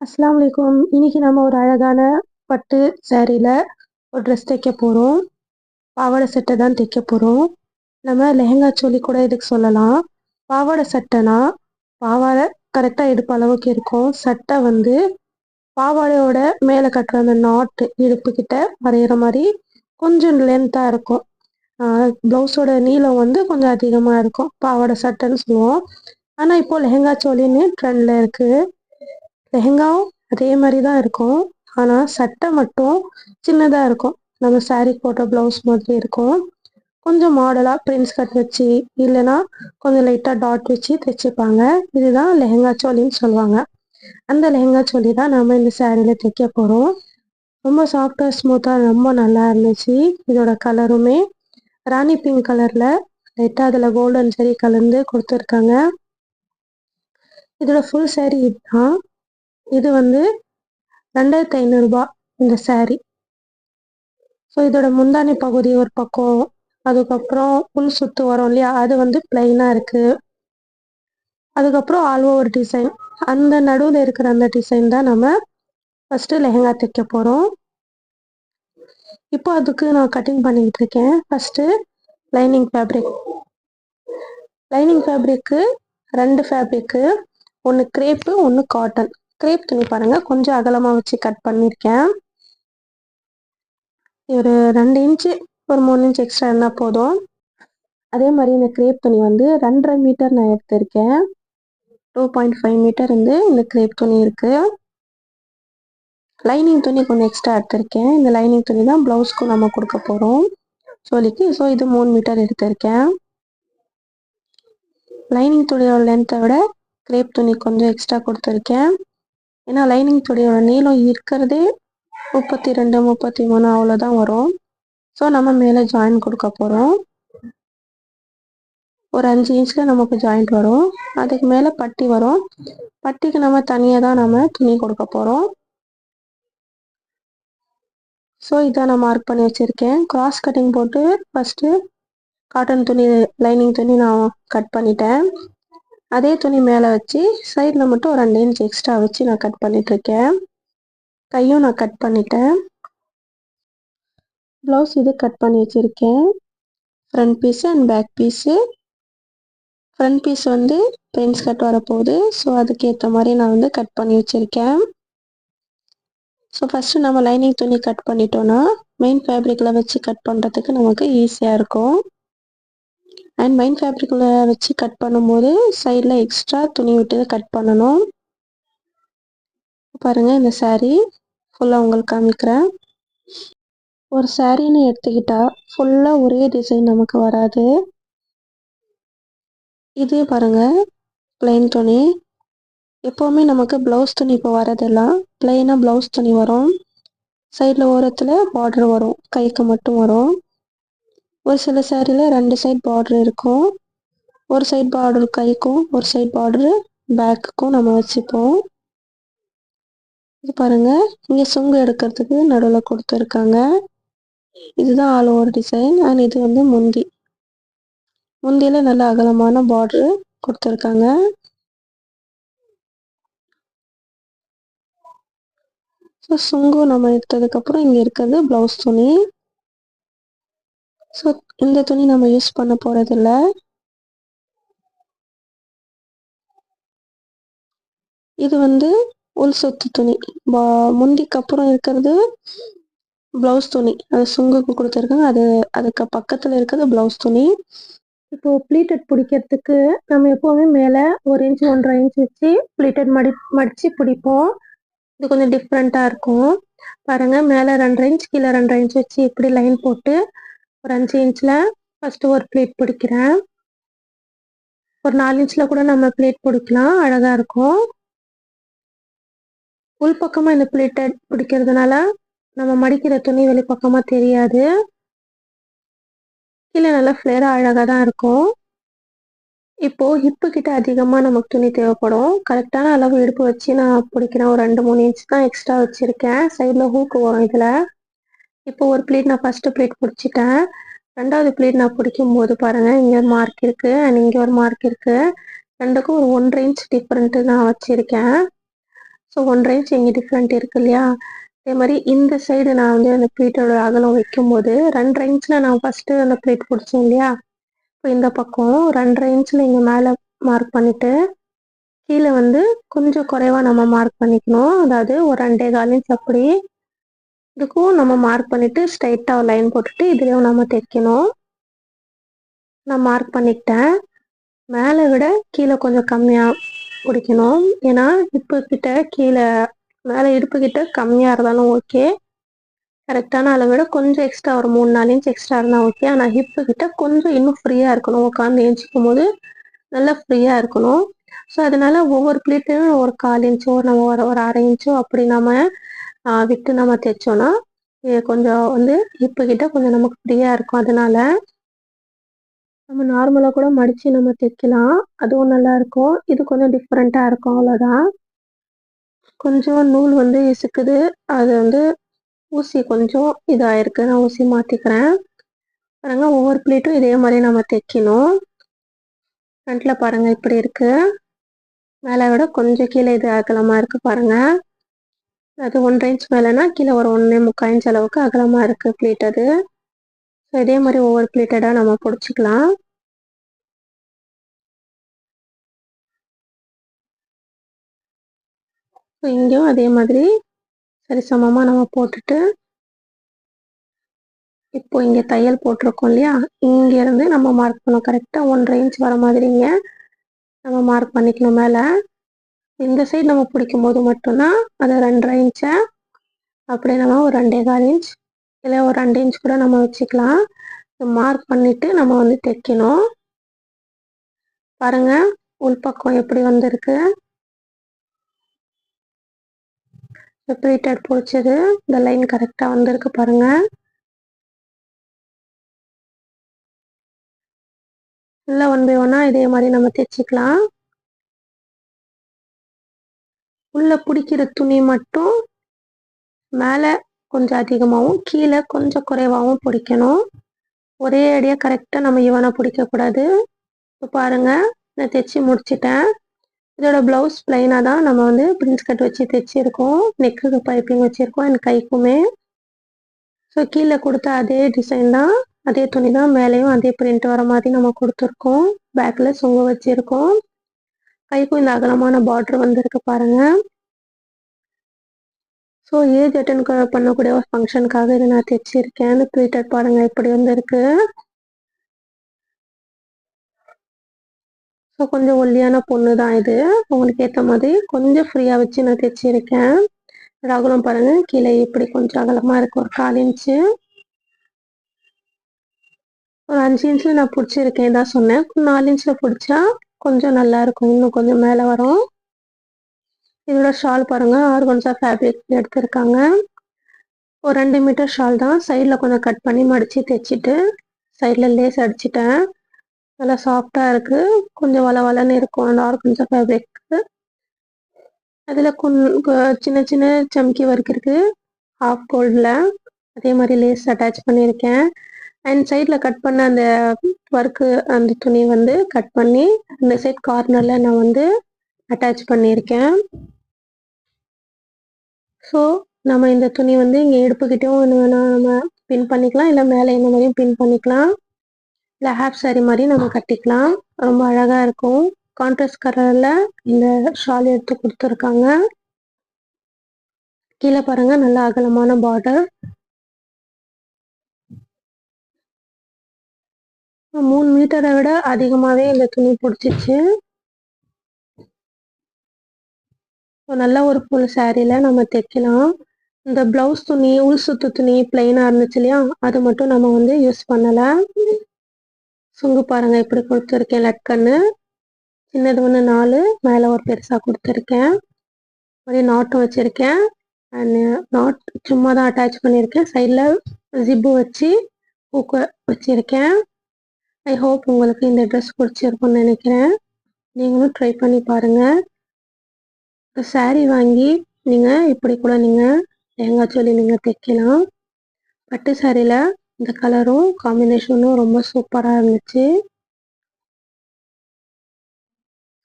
அஸ்லாம் வலைக்கும் இன்னைக்கு நம்ம ஒரு அழகான பட்டு சேரீயில் ஒரு ட்ரெஸ் தைக்க போகிறோம் பாவாடை சட்டை தான் தைக்க போகிறோம் நம்ம லெஹங்கா சொல்லி கூட இதுக்கு சொல்லலாம். பாவாடை சட்டைனா பாவாடை கரெக்டாக இடுப்பு அளவுக்கு இருக்கும். சட்டை வந்து பாவாடையோட மேலே கட்டுற அந்த நாட்டு இடுப்புக்கிட்ட வரைகிற மாதிரி கொஞ்சம் லென்த்தாக இருக்கும். ப்ளவுஸோட நீளம் வந்து கொஞ்சம் அதிகமாக இருக்கும். பாவாடை சட்டைன்னு சொல்லுவோம். ஆனால் இப்போ லெஹங்கா சோலின்னு ட்ரெண்டில் இருக்குது லெஹெங்காவும் அதே மாதிரி தான் இருக்கும். ஆனால் சட்டை மட்டும் சின்னதாக இருக்கும். நம்ம saree போட்ட ப்ளவுஸ் மாதிரி இருக்கும். கொஞ்சம் மாடலாக பிரின்ஸ் கட் வச்சு இல்லைன்னா கொஞ்சம் லைட்டாக டாட் வச்சு தைச்சிப்பாங்க. இதுதான் லெஹெங்கா சோலின்னு சொல்லுவாங்க. அந்த லெஹங்கா சோலி தான் நம்ம இந்த சாரியில் தைக்க போகிறோம் ரொம்ப சாஃப்டாக ஸ்மூத்தாக ரொம்ப நல்லா இருந்துச்சு. இதோட கலருமே ராணி பிங்க் கலரில் லைட்டாக அதில் கோல்டன் சரி கலந்து கொடுத்துருக்காங்க. இதோட ஃபுல் சாரி இதுதான். இது வந்து ரெண்டாயிரத்தி ஐநூறுரூபா இந்த சேரீ ஸோ இதோட முந்தானி பகுதி ஒரு பக்கம் அதுக்கப்புறம் உள் சுத்து வரும் இல்லையா? அது வந்து பிளைனாக இருக்குது அதுக்கப்புறம் ஆல் ஓவர் டிசைன் அந்த நடுவில் இருக்கிற அந்த டிசைன் தான் நம்ம ஃபஸ்ட்டு லெஹங்கா தைக்க போகிறோம் இப்போ அதுக்கு நான் கட்டிங் பண்ணிக்கிட்டு இருக்கேன். First lining fabric lining fabric ரெண்டு ஃபேப்ரிக்கு ஒன்று கிரேப்பு ஒன்று காட்டன் கிரேப் துணி பாருங்க. கொஞ்சம் அகலமாக வச்சு கட் பண்ணியிருக்கேன் ஒரு ரெண்டு இன்ச்சு ஒரு மூணு இன்ச் எக்ஸ்ட்ரா இருந்தால் போதும். அதே மாதிரி இந்த கிரேப் துணி வந்து ரெண்டரை மீட்டர் நான் எடுத்திருக்கேன். டூ பாயிண்ட் ஃபைவ் மீட்டர் வந்து இந்த கிரேப் துணி இருக்குது லைனிங் துணி கொஞ்சம் எக்ஸ்ட்ரா எடுத்திருக்கேன். இந்த லைனிங் துணி தான் ப்ளவுஸ்க்கு நம்ம கொடுக்க போகிறோம் சோலிக்கு ஸோ இது மூணு மீட்டர் எடுத்திருக்கேன். லைனிங் துணியோட லென்த்தை விட கிரேப் துணி கொஞ்சம் எக்ஸ்ட்ரா கொடுத்துருக்கேன். ஏன்னா லைனிங் துணியோட நீளம் இருக்கிறதே முப்பத்தி ரெண்டு முப்பத்தி மூணு அவ்வளோதான் வரும். ஸோ நம்ம மேலே ஜாயின் கொடுக்க போகிறோம் ஒரு அஞ்சு இன்ச்சில் நமக்கு ஜாயிண்ட் வரும். அதுக்கு மேலே பட்டி வரும். பட்டிக்கு நம்ம தனியாக தான் நம்ம துணி கொடுக்க போகிறோம் ஸோ இதை நான் மார்க் பண்ணி வச்சுருக்கேன். கிராஸ் கட்டிங் போட்டு ஃபஸ்ட்டு காட்டன் துணி லைனிங் துணி நான் கட் பண்ணிட்டேன். அதே துணி மேலே வச்சு சைடில் மட்டும் ஒரு ரெண்டு இன்ச் எக்ஸ்ட்ரா வச்சு நான் கட் பண்ணிகிட்ருக்கேன் கையும் நான் கட் பண்ணிட்டேன். ப்ளவுஸ் இது கட் பண்ணி வச்சுருக்கேன். Front piece and back piece front piece வந்து பெயின்ஸ் கட் வரப்போகுது. ஸோ அதுக்கேற்ற மாதிரி நான் வந்து கட் பண்ணி வச்சுருக்கேன். ஸோ ஃபஸ்ட்டு நம்ம லைனிங் துணி கட் பண்ணிட்டோன்னா மெயின் ஃபேப்ரிக்கில் வச்சு கட் பண்ணுறதுக்கு நமக்கு ஈஸியாக இருக்கும். அண்ட் மைன் ஃபேப்ரிக்கில் வச்சு கட் பண்ணும்போது சைடில் எக்ஸ்ட்ரா துணி விட்டு கட் பண்ணணும். பாருங்கள் இந்த சாரீ ஃபுல்லாக உங்களுக்கு காமிக்கிறேன். ஒரு சாரீன்னு எடுத்துக்கிட்டால் ஃபுல்லாக ஒரே டிசைன் நமக்கு வராது. இது பாருங்கள் பிளைன் துணி. எப்போவுமே நமக்கு ப்ளவுஸ் துணி இப்போ வரதெல்லாம் பிளைனாக ப்ளவுஸ் துணி வரும். சைடில் ஓரத்தில் பார்டர் வரும். கைக்கு மட்டும் வரும். ஒரு சில சேரீல ரெண்டு சைட் பார்டர் இருக்கும். ஒரு சைட் பார்டர் கைக்கும் ஒரு சைட் பார்டர் பேக்குக்கும் நம்ம வச்சுப்போம். இது பாருங்க. இங்கே சுங்கு எடுக்கிறதுக்கு நடுவில் கொடுத்துருக்காங்க. இதுதான் ஆல் ஓவர் டிசைன் அண்ட் இது வந்து முந்தி. முந்தியில் நல்ல அகலமான பார்டரு கொடுத்துருக்காங்க. ஸோ சுங்கு நம்ம எடுத்ததுக்கப்புறம் இங்கே இருக்கிறது ப்ளவுஸ் துணி. ஸோ இந்த துணி நம்ம யூஸ் பண்ண போகிறதில்ல இது வந்து உள் சொத்து துணி. முந்திக்கு அப்புறம் இருக்கிறது ப்ளவுஸ் துணி. அது சுங்குக்கு கொடுத்துருக்காங்க. அது அதுக்கு பக்கத்தில் இருக்கிறது ப்ளவுஸ் துணி. இப்போ ப்ளீட்டட் பிடிக்கிறதுக்கு நம்ம எப்போவுமே மேலே ஒரு இன்ச் ஒன்றரை இன்ச் வச்சு ப்ளீட்டட் மடி மடித்து பிடிப்போம். இது கொஞ்சம் டிஃப்ரெண்ட்டாக இருக்கும். பாருங்கள் மேலே ரெண்டரை இன்ச் கீழே ரெண்டரை இன்ச் வச்சு இப்படி லைன் போட்டு ஒரு அஞ்சு இன்ச்சில் ஃபஸ்ட்டு ஒரு பிளேட் பிடிக்கிறேன். ஒரு நாலு இன்ச்சில் கூட நம்ம பிளேட் பிடிக்கலாம் அழகாக இருக்கும். உள் பக்கமாக இந்த பிளேட்டை பிடிக்கிறதுனால நம்ம மடிக்கிற துணி வெளிப்பக்கமாக தெரியாது. கீழே நல்லா ஃப்ளேராக அழகாக தான் இருக்கும். இப்போ ஹிப்பு கிட்ட அதிகமாக நமக்கு துணி தேவைப்படும். கரெக்டான அளவு இடுப்பு வச்சு நான் பிடிக்கிறேன். ஒரு ரெண்டு மூணு இன்ச் தான் எக்ஸ்ட்ரா வச்சுருக்கேன். சைடில் ஹூக்கு வரும் இதில். இப்போ ஒரு பிளேட் நான் ஃபஸ்ட்டு பிளேட் பிடிச்சிட்டேன். ரெண்டாவது பிளேட் நான் பிடிக்கும் போது பாருங்கள் இங்கே ஒரு மார்க் இருக்குது அண்ட் இங்கே ஒரு மார்க் இருக்குது ரெண்டுக்கும் ஒரு ஒன்றரை இன்ச் டிஃப்ரெண்ட்டு நான் வச்சுருக்கேன். ஸோ ஒன்றரை இன்ச் இங்கே டிஃப்ரெண்ட் இருக்கு இல்லையா? அதே மாதிரி இந்த சைடு நான் வந்து அந்த ப்ளீட்டோட அகலம் வைக்கும்போது ரெண்டரை இன்ச்சில் நான் ஃபஸ்ட்டு அந்த பிளேட் பிடிச்சேன் இல்லையா? இப்போ இந்த பக்கம் ரெண்டரை இன்ச்சில் இங்கே மேலே மார்க் பண்ணிவிட்டு கீழே வந்து கொஞ்சம் குறைவாக நம்ம மார்க் பண்ணிக்கணும். அதாவது ஒரு ரெண்டே கால் இன்ச் அப்படி இதுக்கும் நம்ம மார்க் பண்ணிவிட்டு ஸ்ட்ரைட்டாக லைன் போட்டுட்டு இதுலேயும் நம்ம தைக்கணும். நான் மார்க் பண்ணிக்கிட்டேன். மேலே விட கீழே கொஞ்சம் கம்மியாக பிடிக்கணும் ஏன்னா இப்போ கிட்ட கீழே மேலே இடுப்பு கிட்ட கம்மியாக இருந்தாலும் ஓகே கரெக்டான அளவை விட கொஞ்சம் எக்ஸ்ட்ரா ஒரு மூணு நாலு இன்ச் எக்ஸ்ட்ரா இருந்தால் ஓகே ஆனால் ஹிப்பு கிட்ட கொஞ்சம் இன்னும் ஃப்ரீயாக இருக்கணும். உட்காந்து ஏஞ்சிக்கும் போது நல்லா ஃப்ரீயாக இருக்கணும். ஸோ அதனால ஒவ்வொரு பிளேட்லையும் ஒரு கால் இன்ச்சோ நம்ம ஒரு ஒரு அரை இன்ச்சோ அப்படி நம்ம விட்டு நம்ம தைச்சோன்னா கொஞ்சம் வந்து ஹிப்பு கிட்ட கொஞ்சம் நமக்கு ஃப்ரீயாக இருக்கும். அதனால நம்ம நார்மலாக கூட மடித்து நம்ம தைக்கலாம். அதுவும் நல்லா இருக்கும். இது கொஞ்சம் டிஃப்ரெண்ட்டாக இருக்கும். அவ்வளோதான் கொஞ்சம் நூல் வந்து இசுக்குது. அது வந்து ஊசி கொஞ்சம் இதாகிருக்கு நான் ஊசி மாற்றிக்கிறேன் பாருங்க ஒவ்வொரு பிளேட்டும் இதே மாதிரி நம்ம தைக்கணும். ஃப்ரண்ட்டில் பாருங்கள் இப்படி இருக்குது மேலே விட கொஞ்சம் கீழே இது அகலமாக இருக்குது பாருங்கள் அது ஒன்றரை இன்ச் மேலேனா கீழே ஒரு ஒன்றே முக்கால் இன்ச் அளவுக்கு அகலமாக இருக்குது பிளேட் அது. ஸோ இதே மாதிரி ஒவ்வொரு பிளேட்டடாக நம்ம பிடிச்சிக்கலாம். ஸோ இங்கேயும் அதே மாதிரி சரி சமமாக நம்ம போட்டுட்டு இப்போ இங்கே தையல் போட்டிருக்கோம் இல்லையா? இங்கேருந்து நம்ம மார்க் பண்ணோம். கரெக்டாக ஒன்றரை இன்ச் வர மாதிரிங்க. நம்ம மார்க் பண்ணிக்கணும் மேலே. இந்த சைடு நம்ம பிடிக்கும் போது மட்டும்தான் அதை ரெண்டரை இன்ச்சை அப்படியே நம்ம ஒரு ரெண்டே கால் இன்ச் இல்லை ஒரு ரெண்டு இன்ச் கூட நம்ம வச்சுக்கலாம். மார்க் பண்ணிவிட்டு நம்ம வந்து தைக்கணும். பாருங்கள் உள்பக்கம் எப்படி வந்திருக்கு. ரிப்பீட்டட் பிடிச்சது. இந்த லைன் கரெக்டாக வந்திருக்கு பாருங்கள் இல்லை ஒன் பை ஒன்னாக இதே மாதிரி நம்ம தைச்சிக்கலாம். உள்ள பிடிக்கிற துணி மட்டும் மேலே கொஞ்சம் அதிகமாகவும் கீழே கொஞ்சம் குறைவாகவும் பிடிக்கணும். ஒரே அடியாக கரெக்டாக நம்ம இவனை பிடிக்கக்கூடாது இப்போ பாருங்கள் நான் தைச்சி முடிச்சிட்டேன். இதோட ப்ளவுஸ் பிளைனாக தான் நம்ம வந்து பிரின்ஸ் கட் வச்சு தைச்சிருக்கோம். நெக்குக்கு பைப்பிங் வச்சுருக்கோம் என் கைக்குமே. ஸோ கீழே கொடுத்த அதே டிசைன் தான் அதே துணி தான் மேலேயும் அதே பிரிண்ட் வர மாதிரி நம்ம கொடுத்துருக்கோம். பேக்கில் சுங்க வச்சுருக்கோம். கைக்கும் இந்த அகலமான பார்டர் வந்திருக்கு பாருங்க. ஸோ ஏஜ் அட்டன் பண்ணக்கூடிய ஒரு ஃபங்க்ஷனுக்காக இதை நான் தைச்சிருக்கேன். இந்த ப்ளீட்டட் பாருங்கள் இப்படி வந்திருக்கு. ஸோ கொஞ்சம் ஒல்லியான பொண்ணு தான் இது. உங்களுக்கு ஏற்ற மாதிரி கொஞ்சம் ஃப்ரீயாக வச்சு நான் தைச்சிருக்கேன். அகலம் பாருங்கள் கீழே இப்படி கொஞ்சம் அகலமாக இருக்கும் ஒரு கால் இன்ச்சு ஒரு அஞ்சு இன்ச்சில் நான் பிடிச்சிருக்கேன் தான் சொன்னேன். நாலு இன்ச்சில் பிடிச்சா கொஞ்சம் நல்லா இருக்கும். இன்னும் கொஞ்சம் மேலே வரும். இதோட ஷால் பாருங்கள் ஆர்கன்ஸா ஃபேப்ரிக் எடுத்திருக்காங்க. ஒரு ரெண்டு மீட்டர் ஷால் தான். சைடில் கொஞ்சம் கட் பண்ணி மடித்து தைச்சிட்டு சைடில் லேஸ் அடிச்சிட்டேன். நல்லா சாஃப்டாக இருக்குது கொஞ்சம் வள வளன்னு இருக்கும் அந்த ஆர்கன்ஸா ஃபேப்ரிக்கு அதில் சின்ன சின்ன சம்கி ஒர்க் இருக்குது ஹாஃப் கோல்டில் அதே மாதிரி லேஸ் அட்டாச் பண்ணியிருக்கேன். அண்ட் சைடில் கட் பண்ண அந்த ஒர்க்கு அந்த துணி வந்து கட் பண்ணி அந்த சைட் கார்னரில் நான் வந்து அட்டாச் பண்ணியிருக்கேன். ஸோ நம்ம இந்த துணி வந்து இங்கே இடுப்புக்கிட்டேயும் என்ன வேணால் நம்ம பின் பண்ணிக்கலாம். இல்லை மேலே என்ன மாதிரியும் பின் பண்ணிக்கலாம். இல்லை ஹாஃப் சாரி மாதிரி நம்ம கட்டிக்கலாம். ரொம்ப அழகாக இருக்கும். கான்ட்ராஸ்ட் கலரில் இந்த ஷால் எடுத்து கொடுத்துருக்காங்க. கீழே பாருங்கள் நல்ல அகலமான பார்டர் மூணு மீட்டரை விட அதிகமாகவே இந்த துணி பிடிச்சிச்சு. நல்ல ஒரு பூ சாரியில் நம்ம தைக்கலாம். இந்த ப்ளவுஸ் துணி உள் சுத்து துணி பிளெயினாக இருந்துச்சு இல்லையா? அது மட்டும் நம்ம வந்து யூஸ் பண்ணலை. சுங்கு பாருங்க இப்படி கொடுத்துருக்கேன் லட்கன்னு. சின்னது ஒன்று நாலு மேலே ஒரு பெருசாக கொடுத்துருக்கேன். ஒரே நாட்டும் வச்சுருக்கேன். அண்ட் நாட் சும்மா தான் அட்டாச் பண்ணியிருக்கேன். சைடில் ஜிப்பு வச்சு பூக்க வச்சுருக்கேன். ஐ ஹோப் உங்களுக்கு இந்த ட்ரெஸ் பிடிச்சிருக்கும்னு நினைக்கிறேன். நீங்களும் ட்ரை பண்ணி பாருங்கள் சாரீ வாங்கி நீங்கள் இப்படி கூட நீங்கள் லெஹங்கா சொல்லி நீங்கள் தைக்கலாம். பட்டு சாரியில் இந்த கலரும் காம்பினேஷனும் ரொம்ப சூப்பராக இருந்துச்சு.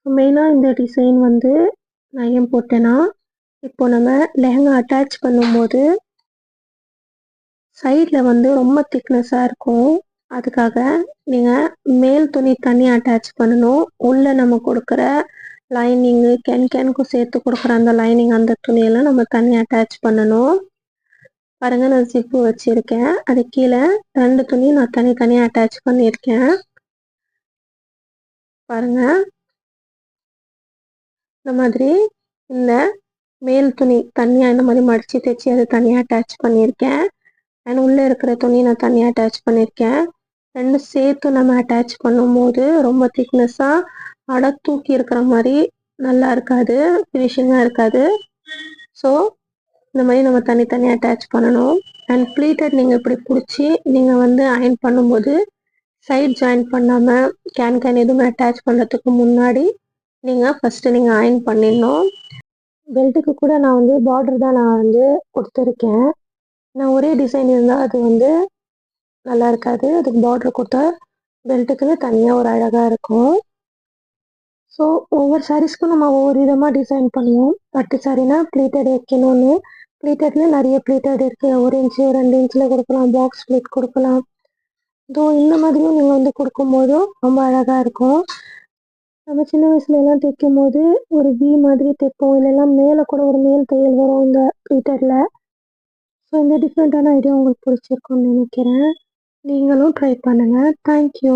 மெயினாக இந்த டிசைன் வந்து நான் ஏன் போட்டேன்னா இப்போ நம்ம லெஹங்கா அட்டாச் பண்ணும்போது சைடில் வந்து ரொம்ப திக்னஸாக இருக்கும். அதுக்காக நீங்கள் மேல் துணி தனியாக அட்டாச் பண்ணணும். உள்ளே நம்ம கொடுக்குற லைனிங்கு கேன் கேனுக்கும் சேர்த்து கொடுக்குற அந்த லைனிங் அந்த துணியெல்லாம் நம்ம தனியாக அட்டாச் பண்ணணும். பாருங்கள் நான் ஜிப்பு வச்சுருக்கேன். அது கீழே ரெண்டு துணி நான் தனித்தனியாக அட்டாச் பண்ணியிருக்கேன். பாருங்கள் இந்த மாதிரி இந்த மேல் துணி தனியாக இந்த மாதிரி மடித்து தைச்சி அதை தனியாக அட்டாச் பண்ணியிருக்கேன். அண்ட் உள்ளே இருக்கிற துணி நான் தனியாக அட்டாச் பண்ணியிருக்கேன். ரெண்டு சேர்த்து நம்ம அட்டாச் பண்ணும்போது ரொம்ப திக்னஸ்ஸாக அடை தூக்கி இருக்கிற மாதிரி நல்லா இருக்காது ஃபினிஷிங்காக இருக்காது. ஸோ இந்த மாதிரி நம்ம தனித்தனியாக அட்டாச் பண்ணணும். அண்ட் ப்ளீட்டட் நீங்கள் இப்படி பிடிச்சி நீங்கள் வந்து அயன் பண்ணும்போது சைட் ஜாயின் பண்ணாமல் கேன் கேன் எதுவுமே அட்டாச் பண்ணுறதுக்கு முன்னாடி நீங்கள் ஃபஸ்ட்டு நீங்கள் அயன் பண்ணிடணும். பெல்ட்டுக்கு கூட நான் வந்து பார்டர் தான் நான் வந்து கொடுத்துருக்கேன். நான் ஒரே டிசைன் இருந்தால் அது வந்து நல்லா இருக்காது. அதுக்கு பார்டர் கொடுத்தா பெல்ட்டுக்குன்னு தனியாக ஒரு அழகாக இருக்கும். ஸோ ஒவ்வொரு சாரீஸ்க்கும் நம்ம ஒவ்வொரு விதமாக டிசைன் பண்ணுவோம். பட்டு சாரினா ப்ளீட்டட் வைக்கணும்னு. ப்ளீட்டட்ல நிறைய ப்ளீட்டட் இருக்குது ஒரு இன்ச்சு ரெண்டு இன்ச்சில் கொடுக்கலாம். பாக்ஸ் ப்ளீட் கொடுக்கலாம். ஸோ இந்த மாதிரியும் நீங்கள் வந்து கொடுக்கும்போதும் ரொம்ப அழகாக இருக்கும். நம்ம சின்ன வயசுல எல்லாம் தைக்கும் போது ஒரு வி மாதிரி தைப்போம். இல்லைன்னா மேலே கூட ஒரு மேல் தையல் வரும் இந்த ப்ளீட்டடில் ஸோ இந்த டிஃப்ரெண்ட்டான ஐடியா உங்களுக்கு பிடிச்சிருக்கும்னு நினைக்கிறேன். நீங்களும் ட்ரை பண்ணுங்கள் தேங்க்யூ